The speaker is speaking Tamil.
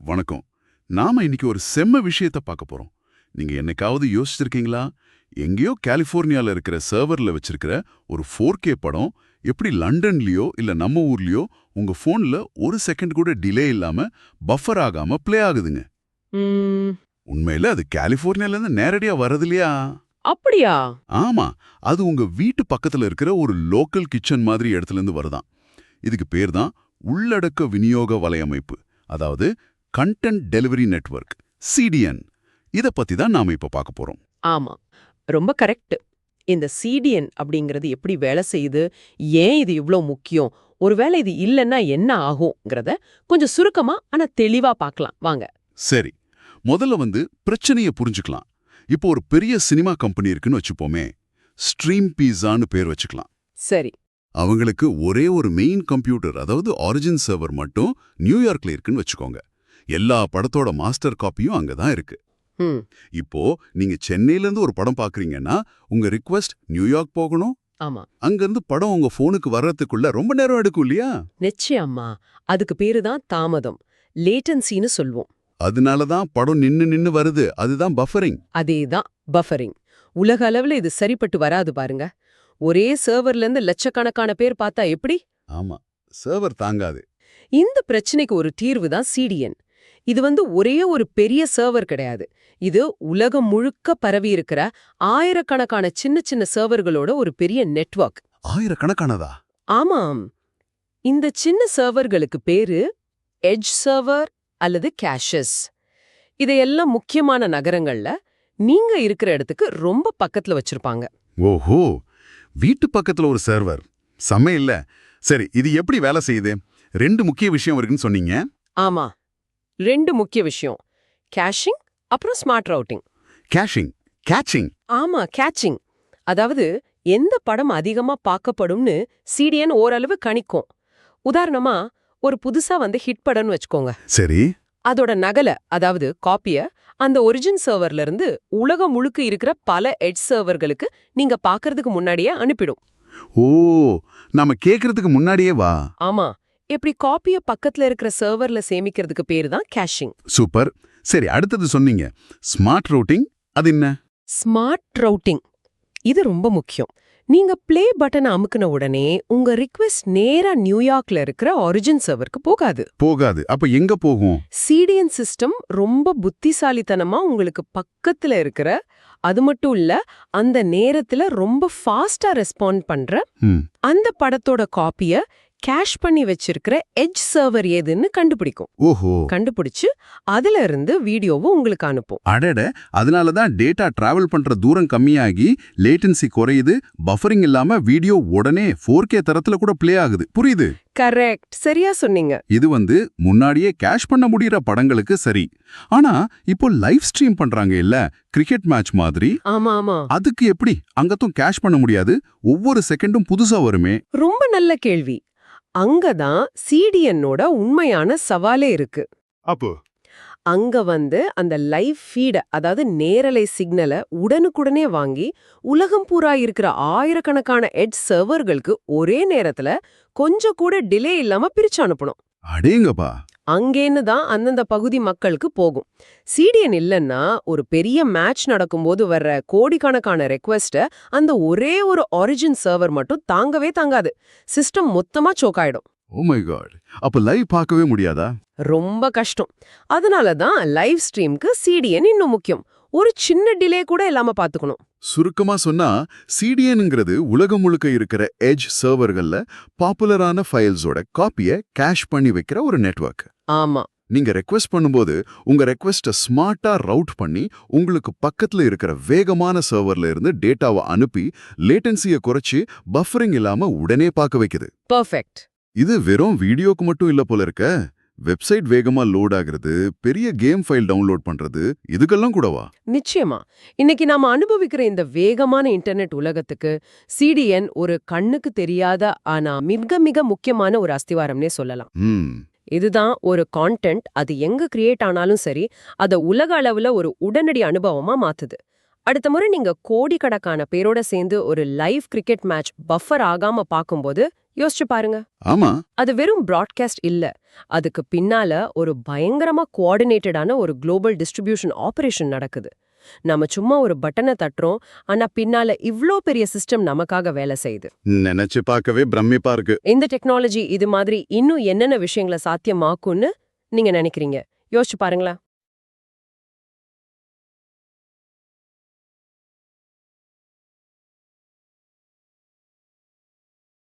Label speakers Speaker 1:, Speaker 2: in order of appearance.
Speaker 1: வணக்கம். நாம இன்னைக்கு ஒரு செம்ம விஷயத்த பார்க்க போறோம். நீங்க என்னைக்காவது யோசிச்சிருக்கீங்களா? எங்கேயோ கலிஃபோர்னியால இருக்கிற சர்வர்ல வச்சிருக்கிற ஒரு 4K படம் எப்படி லண்டன்லயோ இல்ல நம்ம ஊர்லயோ உங்க போன்ல ஒரு செகண்ட் கூட டிலே இல்லாம பஃபர் ஆகாம ப்ளே ஆகுதுங்க. உண்மையில அது கலிஃபோர்னியால இருந்து நேரடியா வரது இல்லையா
Speaker 2: அப்படியா?
Speaker 1: ஆமா. அது உங்க வீட்டு பக்கத்துல இருக்கிற ஒரு லோக்கல் கிச்சன் மாதிரி இடத்துல இருந்து வருதாம் இதுக்கு பேர் தான் உள்ளடக்க விநியோக வலையமைப்பு. அதாவது கண்டென்ட் டெலிவரி நெட்வொர்க் சிடிஎன் இத பத்தி தான் நாம இப்ப பார்க்க போறோம்.
Speaker 2: ஆமா. ரொம்ப கரெக்ட். இந்த சிடிஎன் அப்படிங்கிறது எப்படி வேலை செய்யுது? ஏன் இது இவ்ளோ முக்கியம்? ஒருவேளை இது இல்லைன்னா என்ன ஆகும்ங்கிறத கொஞ்சம் சுருக்கமா ஆனா தெளிவா பார்க்கலாம் வாங்க.
Speaker 1: சரி. முதல்ல வந்து பிரச்சனையை புரிஞ்சுக்கலாம். இப்போ ஒரு பெரிய சினிமா கம்பெனி இருக்குன்னு வச்சுப்போமே. ஸ்ட்ரீம் பீஸான்னு பேர் வச்சுக்கலாம்.
Speaker 2: சரி.
Speaker 1: அவங்களுக்கு ஒரே ஒரு மெயின் கம்ப்யூட்டர் அதாவது ஆரிஜின் சர்வர் மட்டும் நியூயார்க்ல இருக்குன்னு வச்சுக்கோங்க. எல்லா படத்தோட மாஸ்டர் காப்பியும் அங்க தான் இருக்கு. இப்போ நீங்க சென்னையில இருந்து ஒரு படம் பாக்குறீங்கன்னா உங்க ரிக்வெஸ்ட் நியூயார்க் போகணும்.
Speaker 2: ஆமா.
Speaker 1: அங்க இருந்து படம் உங்க போனுக்கு வர்றதுக்குள்ள ரொம்ப நேரம் எடுக்கும் இல்லையா?
Speaker 2: நிச்சயமா அதுக்கு பேரு தான் தாமதம். லேட்டன்சின்னு சொல்வோம்.
Speaker 1: அதனால தான் படம் நின்னு நின்னு வருது. அதுதான் பஃபரிங்.
Speaker 2: அதேதான் பஃபரிங். உலக அளவுல இது சரிப்பட்டு வராது பாருங்க. ஒரே சர்வர்ல இருந்து லட்சக்கணக்கான பேர் பார்த்தா எப்படி?
Speaker 1: ஆமா. சர்வர் தாங்காது.
Speaker 2: இந்த பிரச்சனைக்கு ஒரு தீர்வு தான் சிடிஎன். இது வந்து ஒரே ஒரு பெரிய சர்வர் கிடையாது. இது உலகம் முழுக்க பரவி இருக்கிற ஆயிரக்கணக்கான சின்ன சின்ன சர்வர்களோட ஒரு பெரிய நெட்வொர்க்
Speaker 1: ஆயிரக்கணக்கானதா?
Speaker 2: ஆமாம். இந்த சின்ன சர்வர்களுக்கு பேரு எட்ஜ் சர்வர் அல்லது கேஷஸ் இதையெல்லாம் முக்கியமான நகரங்கள்ல நீங்க இருக்கிற இடத்துக்கு ரொம்ப பக்கத்துல வச்சிருப்பாங்க.
Speaker 1: ஓஹோ! வீட்டு பக்கத்துல ஒரு சர்வர் செம்ம இல்ல சரி இது எப்படி வேலை செய்யுது? ரெண்டு முக்கிய விஷயம் இருக்குன்னு சொன்னீங்க.
Speaker 2: ஆமா. ரெண்டு முக்கிய விஷயம். கேஷிங் அப்புறம் ஸ்மார்ட் ரவுட்டிங்
Speaker 1: கேஷிங் கேட்சிங்
Speaker 2: ஆமா கேட்சிங் அதாவது எந்த படம் அதிகமா பார்க்கப்படும்னு சிடிஎன் ஓரளவு கணிக்கும். உதாரணமா ஒரு புதுசா வந்து ஹிட் படம்னு வச்சுக்கோங்க.
Speaker 1: சரி.
Speaker 2: அதோட நகலை அதாவது காப்பிய அந்த ஒரிஜின் சர்வர்ல இருந்து உலகம் முழுக்க இருக்கிற பல எட்ஜ் சர்வர்களுக்கு நீங்க பார்க்கறதுக்கு முன்னாடியே அனுப்பிடும்.
Speaker 1: ஓ நாம கேக்குறதுக்கு முன்னாடியே வா.
Speaker 2: ஆமா. இப்படி காப்பிய பக்கத்துல இருக்கிற சர்வர்ல சேமிக்கிறதுக்கு பேரு தான் கேஷிங்
Speaker 1: சூப்பர். சரி அடுத்தது சொன்னீங்க. ஸ்மார்ட் ரூட்டிங் அது என்ன?
Speaker 2: ஸ்மார்ட் ரவுட்டிங் இது ரொம்ப முக்கியம். நீங்க ப்ளே பட்டனை அமுக்குன உடனே உங்க ரிக்வெஸ்ட் நேரா நியூயார்க்ல இருக்கிற ஒரிஜின் சர்வருக்கு போகாது.
Speaker 1: போகாது. அப்ப எங்க போகும்?
Speaker 2: சிடிஎன் சிஸ்டம் ரொம்ப புத்திசாலித்தனமா உங்களுக்கு பக்கத்துல இருக்கிற அது மட்டும் இல்ல அந்த நேரத்துல ரொம்ப ஃபாஸ்டா ரெஸ்பாண்ட் பண்ற அந்த படத்தோட காப்பிய கேஷ் பண்ணி வச்சிருக்கிற எட்ஜ் சர்வர் ஏதுன்னு கண்டுபிடிக்கும்.
Speaker 1: ஓஹோ.
Speaker 2: கண்டுபிடிச்சு அதுல இருந்து வீடியோவை உங்களுக்கு அனுப்பும்.
Speaker 1: அடட அதனால தான் டேட்டா டிராவல் பண்ற தூரம் கம்மியாகி லேட்டன்சி குறையுது பஃபரிங் இல்லாம வீடியோ உடனே 4K தரத்துல கூட ப்ளே ஆகுது. புரியுது?
Speaker 2: கரெக்ட் சரியா சொன்னீங்க.
Speaker 1: இது வந்து முன்னாடியே கேஷ் பண்ண முடியற படங்களுக்கு சரி. ஆனா இப்போ லைவ் ஸ்ட்ரீம் பண்றாங்க இல்ல கிரிக்கெட் மேட்ச் மாதிரி?
Speaker 2: ஆமா ஆமா.
Speaker 1: அதுக்கு எப்படி? அங்கத்தும் கேஷ் பண்ண முடியாது. ஒவ்வொரு செகண்டும் புதுசா வருமே.
Speaker 2: ரொம்ப நல்ல கேள்வி. அங்கதான் சிடிஎன்னோட உண்மையான சவாலே இருக்கு.
Speaker 1: அப்போ?
Speaker 2: அங்க வந்து அந்த லைவ் ஃபீட அதாவது நேரலை சிக்னலை உடனுக்குடனே வாங்கி உலகம் பூரா இருக்கிற ஆயிரக்கணக்கான எட்ஜ் சர்வர்களுக்கு ஒரே நேரத்துல கொஞ்சம் கூட டிலே இல்லாம பிரிச்சு அனுப்பணும்.
Speaker 1: அடேங்கப்பா.
Speaker 2: அங்கேன்னு தான் அந்தந்த பகுதி மக்களுக்கு போகும். சிடிஎன் இல்லைன்னா ஒரு பெரிய மேட்ச் நடக்கும்போது வர்ற கோடிக்கணக்கான ரெக்வெஸ்ட அந்த ஒரே ஒரு ஒரிஜின் சர்வர் மட்டும் தாங்கவே தாங்காது. சிஸ்டம் மொத்தமா சோக் ஆயிடும்.
Speaker 1: ஓ மை காட் அப்ப லைவ் பார்க்கவே முடியாதா?
Speaker 2: ரொம்ப கஷ்டம். அதனால தான் லைவ் ஸ்ட்ரீம்க்கு சிடிஎன் இன்னும் முக்கியம். ஒரு சின்ன டிலே கூட இல்லாம பாத்துக்கணும்
Speaker 1: சுருக்கமா சொன்னா சிடிஎன்ங்கிறது உலகம் முழுக்க இருக்கிற எட்ஜ் சர்வர்கள்ல பாப்புலரான ஃபைல்ஸோட காப்பிய கேஷ் பண்ணி வைக்கிற ஒரு நெட்வொர்க்
Speaker 2: ஆமா.
Speaker 1: நீங்க ரெக்வெஸ்ட் பண்ணும்போது உங்க ரெக்வெஸ்ட ஸ்மார்ட்டா ரவுட் பண்ணி உங்களுக்கு பக்கத்துல இருக்கிற வேகமான சர்வர்ல இருந்து டேட்டாவை அனுப்பி லேட்டன்சியை குறைச்சு பஃபரிங் இல்லாம உடனே பார்க்க வைக்குது.
Speaker 2: பர்ஃபெக்ட்
Speaker 1: இது வெறும் வீடியோக்கு மட்டும் இல்ல போல இருக்க. வெப்சைட் வேகமா லோட் ஆகுறது பெரிய கேம் ஃபைல் டவுன்லோட் பண்றது இதுக்கெல்லாம் கூடவா?
Speaker 2: நிச்சயமா. இன்னைக்கு நாம அனுபவிக்கிற இந்த வேகமான இன்டர்நெட் உலகத்துக்கு சிடிஎன் ஒரு கண்ணுக்கு தெரியாத ஆனா மிக மிக முக்கியமான ஒரு அஸ்திவாரம்னே சொல்லலாம். இதுதான் ஒரு கான்டென்ட் அது எங்க கிரியேட் ஆனாலும் சரி அத உலக அளவுல ஒரு உடனடி அனுபவமா மாத்துது. அடுத்த முறை நீங்க கோடிக்கணக்கான பேரோட சேர்ந்து ஒரு லைவ் கிரிக்கெட் மேட்ச் பஃபர் ஆகாம பாக்கும்போது யோசிச்சு பாருங்க.
Speaker 1: ஆமா.
Speaker 2: அது வெறும் பிராட்காஸ்ட் இல்ல. அதுக்கு பின்னால ஒரு பயங்கரமா கோஆர்டினேட்டடான ஒரு குளோபல் டிஸ்ட்ரிபியூஷன் ஆபரேஷன் நடக்குது. நம்ம சும்மா ஒரு பட்டனை தட்டுறோம். ஆனா பின்னால இவ்ளோ பெரிய சிஸ்டம் நமக்காக வேலை செய்யுது.
Speaker 3: நினைச்சு பார்க்கவே பிரமிப்பா இருக்கு.
Speaker 2: இந்த டெக்னாலஜி இது மாதிரி இன்னும் என்னென்ன விஷயங்களை சாத்தியமாக்கும்னு நீங்க நினைக்கிறீங்க? யோசிச்சு பாருங்களேன்.